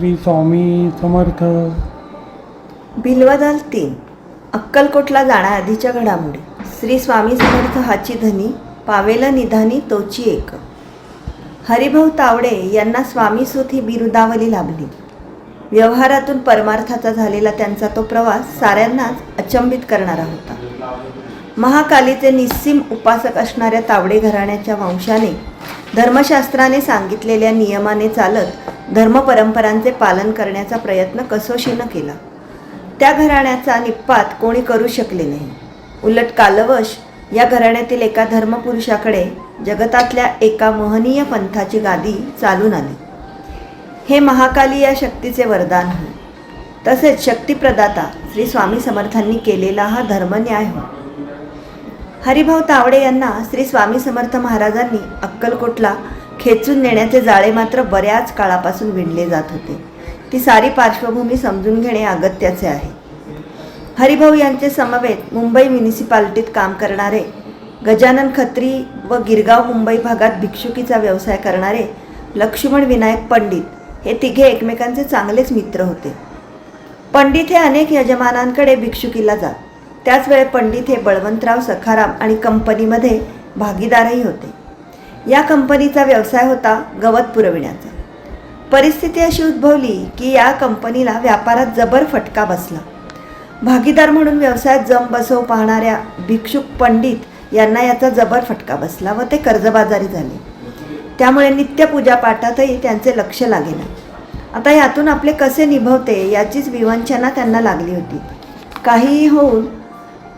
श्री स्वामी समर्थ. भिलवादाल तीन. अक्कलकोटला जाण्याआधीच्या घडामोडी. श्री स्वामी समर्थ हाची धनी पावेल निधानी तोची एक. हरिभाऊ तावडे यांना स्वामी सुत ही बिरुदावली लाभली. व्यवहारातून परमार्थाचा झालेला त्यांचा तो प्रवास साऱ्यांनाच अचंबित करणारा होता. महाकालीचे निस्सीम उपासक असणाऱ्या तावडे घराण्याच्या वंशाने धर्मशास्त्राने सांगितलेल्या नियमाने चालत धर्मपरंपरांचे पालन करण्याचा प्रयत्न कसोशीनं केला. त्या घराण्याचा निपात कोणी करू शकले नाही. उलट कालवश या घराण्यातील एका धर्मपुरुषाकडे जगतातल्या एका महनीय पंथाची गादी चालून आली. हे महाकाली या शक्तीचे वरदान हो तसेच शक्तिप्रदाता श्री स्वामी समर्थांनी केलेला हा धर्मन्याय हो हरिभाऊ तावडे यांना श्री स्वामी समर्थ महाराजांनी अक्कलकोटला खेचून नेण्याचे जाळे मात्र बऱ्याच काळापासून विणले जात होते. ती सारी पार्श्वभूमी समजून घेणे अगत्याचे आहे. हरिभाऊ यांचे समवेत मुंबई म्युनिसिपालिटीत काम करणारे गजानन खत्री व गिरगाव मुंबई भागात भिक्षुकीचा व्यवसाय करणारे लक्ष्मण विनायक पंडित हे तिघे एकमेकांचे चांगलेच मित्र होते. पंडित हे अनेक यजमानांकडे भिक्षुकीला जात. त्याच वेळे पंडित हे बळवंतराव सखाराम आणि कंपनीमध्ये भागीदारही होते. या कंपनीचा व्यवसाय होता गवत पुरविण्याचा. परिस्थिती अशी उद्भवली की या कंपनीला व्यापारात जबर फटका बसला. भागीदार म्हणून व्यवसायात जम बसव पाहणाऱ्या भिक्षुक पंडित यांना याचा जबर फटका बसला व ते कर्जबाजारी झाले. त्यामुळे नित्य पूजापाठातही त्यांचे लक्ष लागेना. आता यातून आपले कसे निभवते याचीच विवंचना त्यांना लागली होती. काहीही होऊन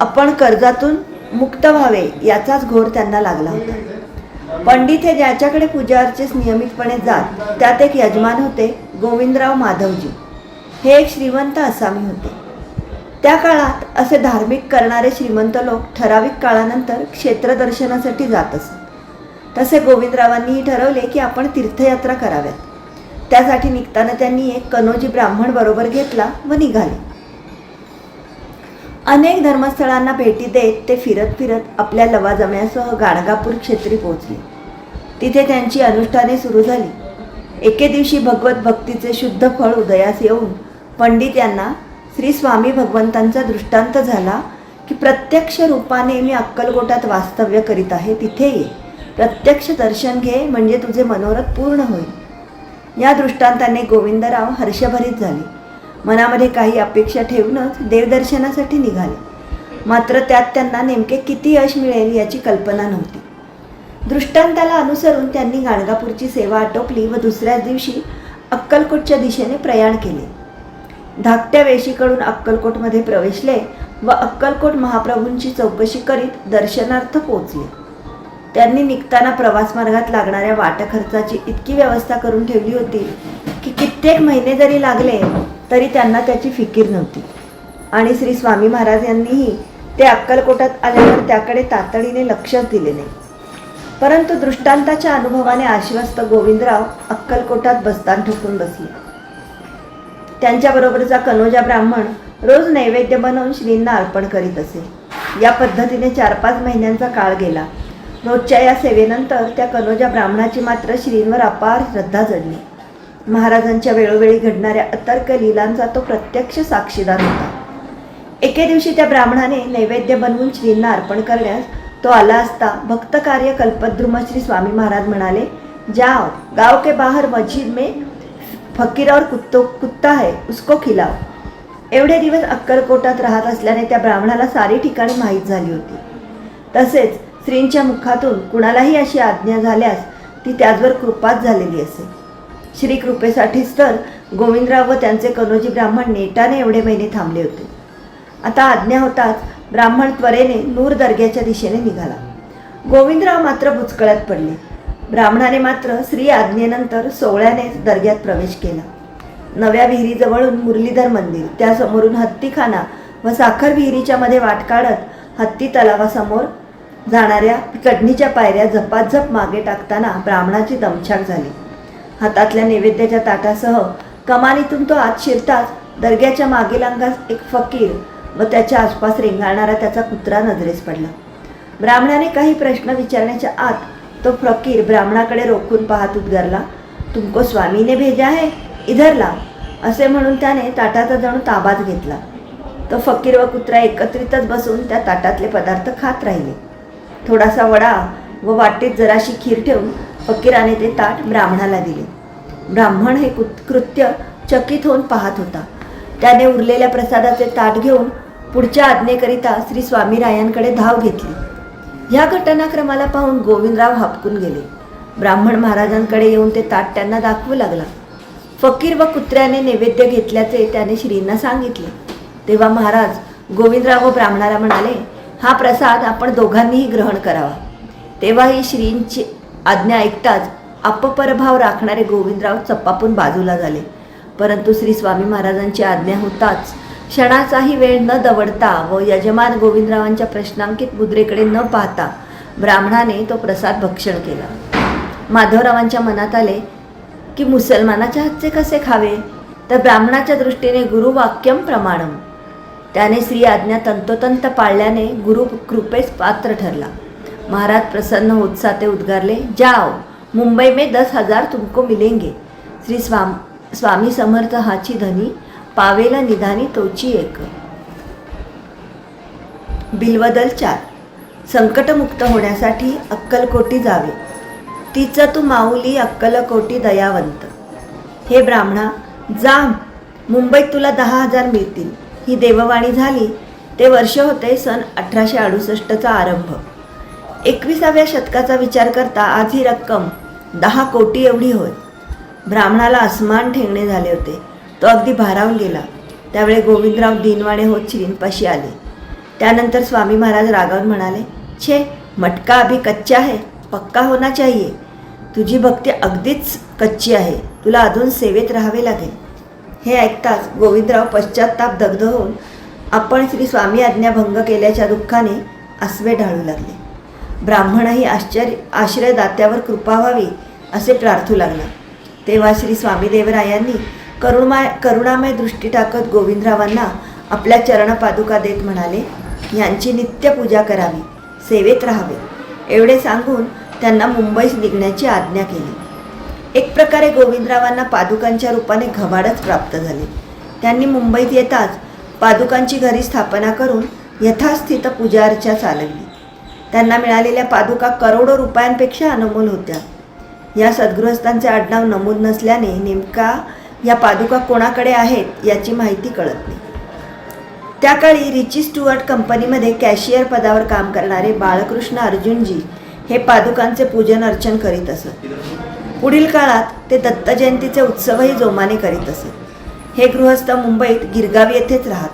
आपण कर्जातून मुक्त व्हावे याचाच घोर त्यांना लागला होता. पंडित हे ज्याच्याकडे पूजा अर्चेस नियमितपणे जात त्यात एक यजमान होते गोविंदराव माधवजी. हे एक श्रीमंत असामी होते. त्या काळात असे धार्मिक करणारे श्रीमंत लोक ठराविक काळानंतर क्षेत्रदर्शनासाठी जात असत. तसे गोविंदरावांनीही ठरवले की आपण तीर्थयात्रा कराव्यात. त्यासाठी निघताना त्यांनी एक कनोजी ब्राह्मण बरोबर घेतला व निघाले. अनेक धर्मस्थळांना भेटी देत ते फिरत फिरत आपल्या लवाजम्यासह गाणगापूर क्षेत्री पोहोचले. तिथे त्यांची अनुष्ठाने सुरू झाली. एके दिवशी भगवत भक्तीचे शुद्ध फळ उदयास येऊन पंडित यांना श्री स्वामी भगवंतांचा दृष्टांत झाला की प्रत्यक्ष रूपाने मी अक्कलकोटात वास्तव्य करीत आहे तिथे ये. प्रत्यक्ष दर्शन घे म्हणजे तुझे मनोरथ पूर्ण होईल. या दृष्टांताने गोविंदराव हर्षभरीत झाले. मनामध्ये काही अपेक्षा ठेवूनच देवदर्शनासाठी निघाले. मात्र त्यात त्यांना नेमके किती यश मिळेल याची कल्पना नव्हती. दृष्टांताला अनुसरून त्यांनी गाणगापूरची सेवा आटोपली व दुसऱ्याच दिवशी अक्कलकोटच्या दिशेने प्रयाण केले. धाकट्या वेशीकडून अक्कलकोटमध्ये प्रवेशले व अक्कलकोट महाप्रभूंची चौकशी करीत दर्शनार्थ पोचले त्यांनी निघताना प्रवास मार्गात लागणाऱ्या वाटखर्चाची इतकी व्यवस्था करून ठेवली होती की कित्येक महिने जरी लागले तरी त्यांना त्याची फिकीर नव्हती. आणि श्री स्वामी महाराज यांनीही ते अक्कलकोटात आल्यावर त्याकडे तातडीने लक्षच दिले नाही. परंतु दृष्टांताच्या अनुभवाने आश्वस्त गोविंदराव अक्कलकोटात बस्तान ठोकून बसले. त्यांच्याबरोबरचा कनोजा ब्राह्मण रोज नैवेद्य बनवून श्रींना अर्पण करीत असे. या पद्धतीने चार पाच महिन्यांचा काळ गेला. रोजच्या या सेवेनंतर त्या कनोजा ब्राह्मणाची मात्र श्रींवर अपार श्रद्धा जडली. महाराजांच्या वेळोवेळी घडणाऱ्या अतर्क लीलांचा तो प्रत्यक्ष साक्षीदार होता. एके दिवशी त्या ब्राह्मणाने नैवेद्य बनवून श्रींना अर्पण करण्यास तो आला असता भक्त कार्य कल्पद्रुम श्री स्वामी महाराज म्हणाले जाओ गाव के बाहर मस्जिद में फकीर और कुत्तो कुत्ता है उसको खिलाओ. एवढे दिवस अक्कलकोटात राहत असल्याने त्या ब्राह्मणाला सारी ठिकाणी माहीत झाली होती. तसेच स्त्रींच्या मुखातून कुणालाही अशी आज्ञा झाल्यास ती त्याचवर कृपाच झालेली असे. श्री कृपेसाठीच तर गोविंदराव व त्यांचे कनोजी ब्राह्मण नेटाने एवढे महिने थांबले होते. आता आज्ञा होताच ब्राह्मण त्वरेने नूर दर्ग्याच्या दिशेने निघाला. गोविंदराव मात्र बुचकळ्यात पडले. ब्राह्मणाने मात्र श्री आज्ञेनंतर सोहळ्यानेच दर्ग्यात प्रवेश केला. नव्या विहिरीजवळून मुरलीधर मंदिर त्यासमोरून हत्तीखाना व साखर विहिरीच्या मध्ये वाट काढत हत्ती तलावासमोर जाणाऱ्या चढणीच्या पायऱ्या झपाझप मागे टाकताना ब्राह्मणाची दमछाक झाली. हातातल्या नैवेद्याच्या ताटासह कमानीतून तो आत शिरताच दर्ग्याच्या मागील अंगास एक फकीर व त्याच्या आसपास रेंगाळणारा त्याचा कुत्रा नजरेस पडला. ब्राह्मणाने काही प्रश्न विचारण्याच्या आत तो फकीर ब्राह्मणाकडे रोखून पाहत उद्गारला तुमको स्वामीने भेजा आहे इधर ला असे म्हणून त्याने ताटाचा जणू ताबाच घेतला. तो फकीर व कुत्रा एकत्रितच बसून त्या ताटातले पदार्थ खात राहिले. थोडासा वडा व वाटेत जराशी खीर ठेवून फकीराने ते ताट ब्राह्मणाला दिले. ब्राह्मण हे कृत्य चकित होऊन पाहत होता. त्याने उरलेल्या प्रसादाचे ताट घेऊन पुढच्या आज्ञेकरिता श्री स्वामीरायांकडे धाव घेतली. ह्या घटनाक्रमाला पाहून गोविंदराव हापकून गेले. ब्राह्मण महाराजांकडे येऊन ते ताट त्यांना दाखवू लागला. फकीर व कुत्र्याने नैवेद्य घेतल्याचे त्याने श्रींना सांगितले. तेव्हा महाराज गोविंदराव व ब्राह्मणाला म्हणाले हा प्रसाद आपण दोघांनीही ग्रहण करावा. तेव्हा ही श्रींची आज्ञा ऐकताच अपपरभाव राखणारे गोविंदराव चप्पापून बाजूला झाले. परंतु श्री स्वामी महाराजांची आज्ञा होताच क्षणाचाही वेळ न दवडता व यजमान गोविंदरावांच्या प्रश्नांकित मुद्रेकडे न पाहता ब्राह्मणाने तो प्रसाद भक्षण केला. माधवरावांच्या मनात आले की मुसलमानाच्या हातचे कसे खावे? तर ब्राह्मणाच्या दृष्टीने गुरुवाक्यम प्रमाणम. त्याने श्री आज्ञा तंतोतंत पाळल्याने गुरु कृपेस पात्र ठरला. महाराज प्रसन्न उत्साह उद्गारले जाओ मुंबई में दस हजार तुमको मिलेंगे. श्री स्वाम स्वामी समर्थ हाची धनी पावेला निधानी तोची एक. बिलवदल चार. संकटमुक्त होण्यासाठी अक्कलकोटी जावे. तिचं तू माऊली अक्कलकोटी दयावंत. हे ब्राह्मणा जा मुंबईत तुला दहा हजार मिळतील. ही देववाणी झाली ते वर्ष होते सन अठराशे अडुसष्टचा आरंभ. एकविसाव्या शतकाचा विचार करता आज ही रक्कम दहा कोटी एवढी होय. ब्राह्मणाला अस्मान ठेंगणे झाले होते. तो अगदी भारावून गेला. त्यावेळी गोविंदराव दिनवाणे होत श्रींपाशी आले. त्यानंतर स्वामी महाराज रागावून म्हणाले छे मटका अभी कच्चा आहे पक्का होना चाहिए. तुझी भक्ती अगदीच कच्ची आहे. तुला अजून सेवेत राहावे लागेल. हे ऐकताच गोविंदराव पश्चाताप दग्ध होऊन आपण श्री स्वामी आज्ञाभंग केल्याच्या दुःखाने आसवे ढाळू लागले. ब्राह्मणही आश्चर्य आश्रयदात्यावर कृपा व्हावी असे प्रार्थू लागला. तेव्हा श्री स्वामीदेवरायांनी करुणामय करुणामय दृष्टी टाकत गोविंदरावांना आपल्या चरणपादुका देत म्हणाले यांची नित्य पूजा करावी सेवेत राहावे. एवढे सांगून त्यांना मुंबईस निघण्याची आज्ञा केली. एक प्रकारे गोविंदरावांना पादुकांच्या रूपाने घबाडच प्राप्त झाले. त्यांनी मुंबईत येताच पादुकांची घरी स्थापना करून यथास्थित पूजा अर्चा चालवली. त्यांना मिळालेल्या पादुका करोडो रुपयांपेक्षा अनमोल होत्या. या सद्गृहस्थांचे आडनाव नमूद नसल्याने नेमका या पादुका कोणाकडे आहेत याची माहिती कळत नाही. त्या काळी रिची स्टुअर्ट कंपनीमध्ये कॅशियर पदावर काम करणारे बाळकृष्ण अर्जुनजी हे पादुकांचे पूजन अर्चन करीत असत. पुढील काळात ते दत्त जयंतीचे उत्सवही जोमाने करीत असत. हे गृहस्थ मुंबईत गिरगाव येथेच राहत.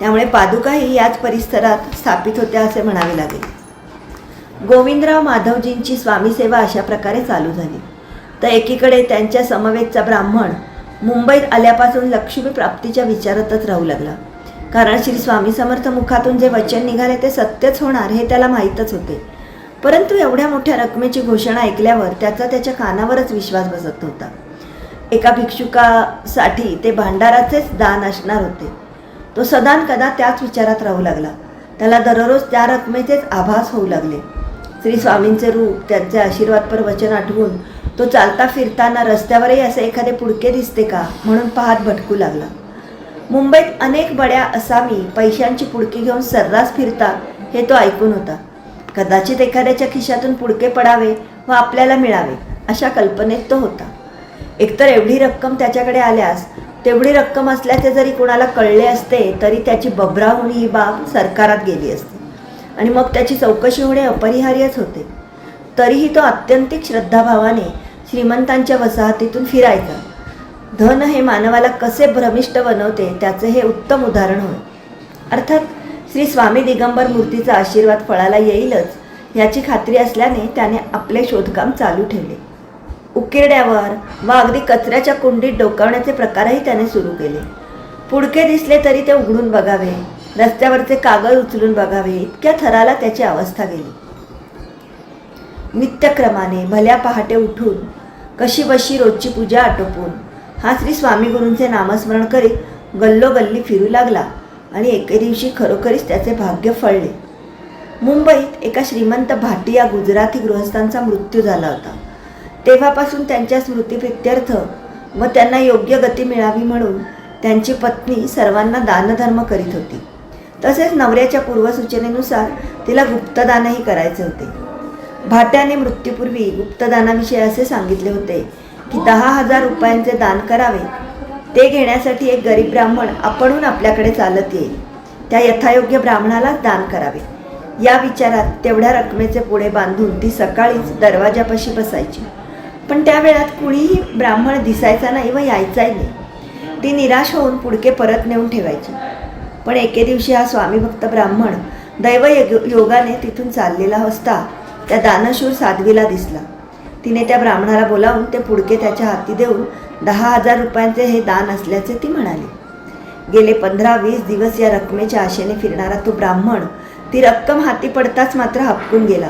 त्यामुळे पादुकाही याच परिसरात स्थापित होत्या असे म्हणावे लागेल. गोविंदराव माधवजींची स्वामीसेवा अशा प्रकारे चालू झाली. तर एकीकडे त्यांच्या समवेतचा ब्राह्मण मुंबईत आल्यापासून लक्ष्मी प्राप्तीच्या विचारातच राहू लागला. कारण श्री स्वामी समर्थ मुखातून जे वचन निघाले ते सत्यच होणार हे त्याला माहीतच होते. परंतु एवढ्या मोठ्या रकमेची घोषणा ऐकल्यावर त्याचा त्याच्या कानावरच विश्वास बसत नव्हता. एका भिक्षुकासाठी ते भांडाराचेच दान असणार होते. तो सदान कदा त्याच विचारात राहू लागला. त्याला दररोज त्या रकमेचेच आभास होऊ लागले. श्री स्वामींचे रूप त्यांचे आशीर्वादपर वचन आठवून तो चालता फिरताना रस्त्यावरही असे एखादे पुडके दिसते का? म्हणून पाहत भटकू लागला. मुंबईत अनेक बड्या असामी पैशांची पुडकी घेऊन सर्रास फिरतात हे तो ऐकून होता. कदाचित एखाद्याच्या खिशातून पुडके पडावे व आपल्याला मिळावे अशा कल्पनेत तो होता. एकतर एवढी रक्कम त्याच्याकडे आल्यास तेवढी रक्कम असल्याचे जरी कोणाला कळले असते तरी त्याची बभरावून ही बाब सरकारात गेली असते. आणि मग त्याची चौकशी होणे अपरिहार्यच होते. तरीही तो अत्यंतिक श्रद्धाभावाने श्रीमंतांच्या वसाहतीतून फिरायचा. धन हे मानवाला कसे भ्रमिष्ट बनवते त्याचे हे उत्तम उदाहरण होय. अर्थात श्री स्वामी दिगंबर मूर्तीचा आशीर्वाद फळाला येईलच याची खात्री असल्याने त्याने आपले शोधकाम चालू ठेवले. उकिरड्यावर वा अगदी कचऱ्याच्या कुंडीत डोकावण्याचे प्रकारही त्याने सुरू केले. पुडके दिसले तरी ते उघडून बघावे. रस्त्यावरचे कागद उचलून बघावे इतक्या थराला त्याची अवस्था गेली. नित्यक्रमाने भल्या पहाटे उठून कशी बशी रोजची पूजा आटोपून हा श्री स्वामी गुरूंचे नामस्मरण करीत गल्लोगल्ली फिरू लागला आणि एके दिवशी खरोखरीच त्याचे भाग्य फळले. मुंबईत एका श्रीमंत भाटिया गुजराती गृहस्थांचा मृत्यू झाला होता. तेव्हापासून त्यांच्या स्मृतीप्रित्यर्थ व त्यांना योग्य गती मिळावी म्हणून त्यांची पत्नी सर्वांना दानधर्म करीत होती. तसेच नवऱ्याच्या पूर्वसूचनेनुसार तिला गुप्तदानही करायचे होते. भाट्याने मृत्यूपूर्वी गुप्तदानाविषयी असे सांगितले होते की दहा हजार रुपयांचे दान करावे. ते घेण्यासाठी एक गरीब ब्राह्मण आपणहून आपल्याकडे चालत येईल. त्या यथायोग्य ब्राह्मणालाच दान करावे. या विचारात तेवढ्या रकमेचे पुढे बांधून ती सकाळीच दरवाजापाशी बसायची. पण त्या वेळात कुणीही ब्राह्मण दिसायचा नाही व यायचाही नाही. ती निराश होऊन पुडके परत नेऊन ठेवायची. पण एके दिवशी हा स्वामीभक्त ब्राह्मण दैव योगाने तिथून चाललेला असता त्या दानशूर साध्वीला दिसला. तिने त्या ब्राह्मणाला बोलावून ते पुडके त्याच्या हाती देऊन दहा हजार रुपयांचे हे दान असल्याचे ती म्हणाली. गेले पंधरा वीस दिवस या रकमेच्या आशेने फिरणारा तो ब्राह्मण ती रक्कम हाती पडताच मात्र हपकून गेला.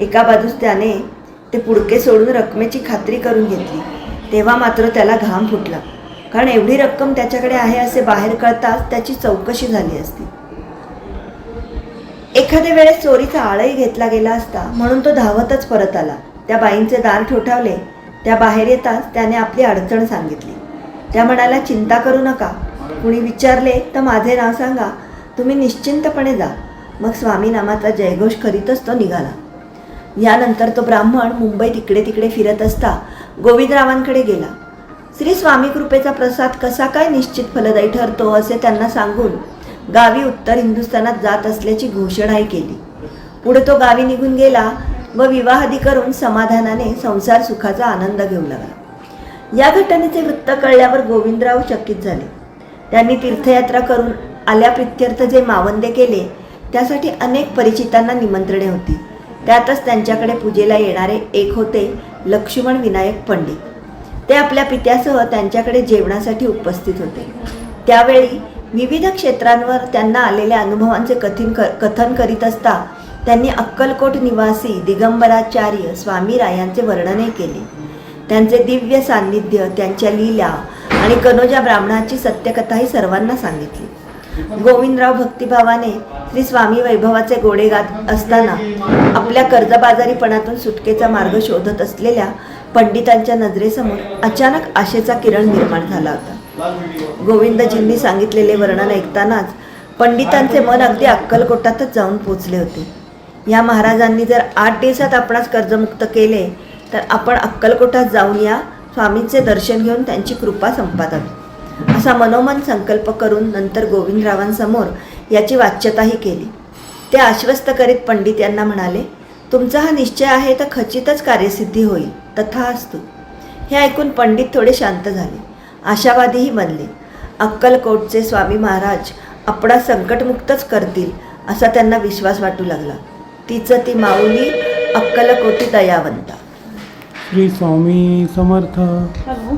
एका बाजूस त्याने ते पुडके सोडून रकमेची खात्री करून घेतली. तेव्हा मात्र त्याला घाम फुटला. कारण एवढी रक्कम त्याच्याकडे आहे असे बाहेर कळताच त्याची चौकशी झाली असती. एखाद्या वेळेस चोरीचा आळही घेतला गेला असता म्हणून तो धावतच परत आला. त्या बाईंचे दार ठोठावले. त्या बाहेर येताच त्याने आपली अडचण सांगितली. त्या म्हणाल्या चिंता करू नका. कुणी विचारले तर माझे नाव सांगा. तुम्ही निश्चिंतपणे जा. मग स्वामी नामाचा जयघोष करीतच तो निघाला. यानंतर तो ब्राह्मण मुंबईत इकडे तिकडे फिरत असता गोविंदरावांकडे गेला. श्री स्वामी कृपेचा प्रसाद कसा काय निश्चित फलदायी ठरतो असे त्यांना सांगून गावी उत्तर हिंदुस्थानात जात असल्याची घोषणाही केली. पुढे तो गावी निघून गेला व विवाहादी करून समाधानाने संसार सुखाचा आनंद घेऊ लागला. या घटनेचे वृत्त कळल्यावर गोविंदराव चकित झाले. त्यांनी तीर्थयात्रा करून आल्याप्रित्यर्थ जे मावंदे केले त्यासाठी अनेक परिचितांना निमंत्रणे होती. त्यातच त्यांच्याकडे पूजेला येणारे एक होते लक्ष्मण विनायक पंडित. ते आपल्या पित्यासह त्यांच्याकडे जेवणासाठी उपस्थित होते. त्यावेळी विविध क्षेत्रांवर त्यांना आलेल्या अनुभवांचे कथिन कथन करीत असता त्यांनी अक्कलकोट निवासी दिगंबराचार्य स्वामी रायांचे वर्णने केले. त्यांचे दिव्य सान्निध्य त्यांच्या लीला आणि कनोजा ब्राह्मणाची सत्यकथाही सर्वांना सांगितली. गोविंदराव भक्तिभावाने श्री स्वामी वैभवाचे गोडे गात असताना आपल्या कर्जबाजारीपणातून सुटकेचा मार्ग शोधत असलेल्या पंडितांच्या नजरेसमोर अचानक आशेचा किरण निर्माण झाला होता. गोविंदजींनी सांगितलेले वर्णन ऐकतानाच पंडितांचे मन अगदी अक्कलकोटातच जाऊन पोचले होते. या महाराजांनी जर आठ दिवसात आपणास कर्जमुक्त केले तर आपण अक्कलकोटात जाऊन या स्वामींचे दर्शन घेऊन त्यांची कृपा संपादावी असा मनोमन संकल्प करून नंतर गोविंदरावांसमोर याची वाच्यताही केली. ते आश्वस्त करीत पंडित यांना म्हणाले तुमचा हा निश्चय आहे तर खचितच कार्यसिद्धी होईल. तथा असतो हे ऐकून पंडित थोडे शांत झाले. आशावादीही बनले. अक्कलकोटचे स्वामी महाराज आपणा संकटमुक्तच करतील असा त्यांना विश्वास वाटू लागला. तिचं ती माऊली अक्कलकोटी दयावंता. श्री स्वामी समर्थ. हॅलो